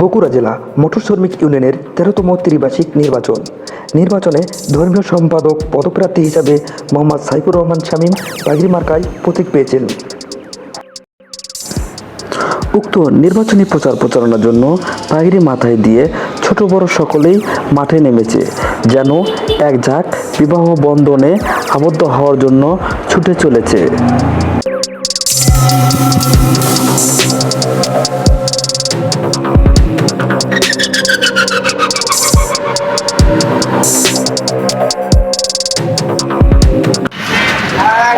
বগুড়া জেলা মোটর শ্রমিক ইউনিয়নের তেরোতম ত্রিবার্ষিক নির্বাচন। নির্বাচনে ধর্মীয় সম্পাদক, পদপ্রার্থী হিসাবে মোহাম্মদ সাইফুর রহমান শামীম পাগড়ি মার্কায় প্রতীক পেয়েছেন। উক্ত নির্বাচনী প্রচার প্রচারণার জন্য পাগড়ি মাথায় দিয়ে ছোট বড় সকলেই মাঠে নেমেছে, যেন এক ঝাঁক বিবাহ বন্ধনে আবদ্ধ হওয়ার জন্য ছুটে চলেছে।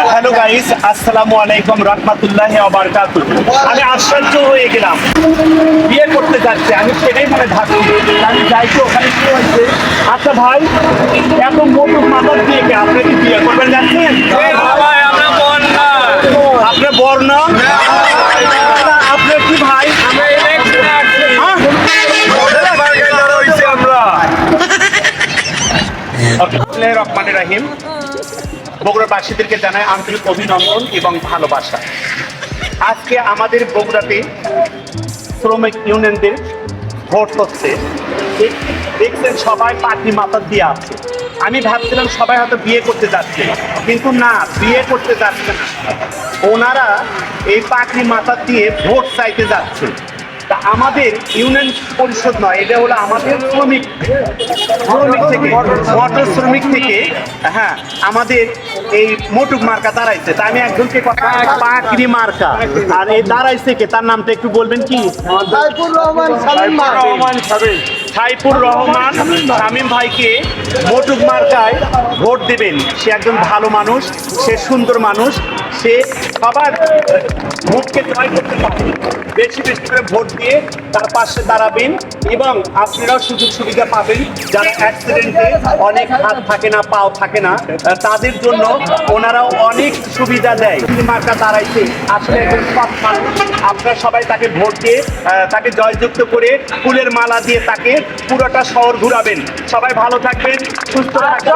হ্যালো গাইস আসসালামু আলাইকুম রহমতুল্লাহ বারকাতু আমি আশ্চর্য হয়ে গেলাম। বিয়ে করতে যাচ্ছে। আমি সেটাই মানে থাকি আমি যাইছি ওখানে কি হয়েছে? আচ্ছা ভাই, এত মোটর মাথার দিয়ে আপনাকে বিয়ে করবেন যাচ্ছেন আপনার বর্ণ আপনার কি ভাই হ্যাঁ? রহমানির রহিম বগুড়াবাসীদেরকে জানাই আন্তরিক অভিনন্দন এবং ভালোবাসা। আজকে আমাদের বগুড়াতে শ্রমিক ইউনিয়নদের ভোট হচ্ছে। দেখ- দেখছেন সবাই পার্টি মাথা দিয়ে আছে। আমি ভাবছিলাম সবাই হয়তো বিয়ে করতে যাচ্ছে, কিন্তু না, বিয়ে করতে যাচ্ছে না। ওনারা এই পাখি মাথা দিয়ে ভোট চাইতে যাচ্ছে। তা আমাদের ইউনিয়ন পরিষদ নয় এটা হলো আমাদের শ্রমিক শ্রমিক থেকে মোটর শ্রমিক থেকে হ্যাঁ আমাদের এই মোটুক মার্কা দাঁড়াইছে। তা আমি একজনকে কথা পাকরি মার্কা। আর এই দাঁড়াইছে কে? তার নামটা একটু বলবেন কি? সাইফুর রহমান সালিম রহমান সাইফুর রহমান শামীম ভাইকে মোটুক মার্কায় ভোট দেবেন। সে একজন ভালো মানুষ সে সুন্দর মানুষ। সে সবার ভোটকে জয় করতে পারে। বেশি বেশি করে ভোট দিয়ে তার পাশে দাঁড়াবেন এবং আপনারাও সুযোগ সুবিধা পাবেন যারা অ্যাক্সিডেন্টে অনেক হাত থাকে না, পাও থাকে না, তাদের জন্য ওনারাও অনেক সুবিধা দেয়। মার্কা দাঁড়াইছে, আসলে একজন সৎ মানুষ। আপনারা সবাই তাকে ভোট দিয়ে তাকে জয়যুক্ত করে ফুলের মালা দিয়ে তাকে পুরোটা শহর ঘুরাবেন। সবাই ভালো থাকবেন, সুস্থ থাকবেন।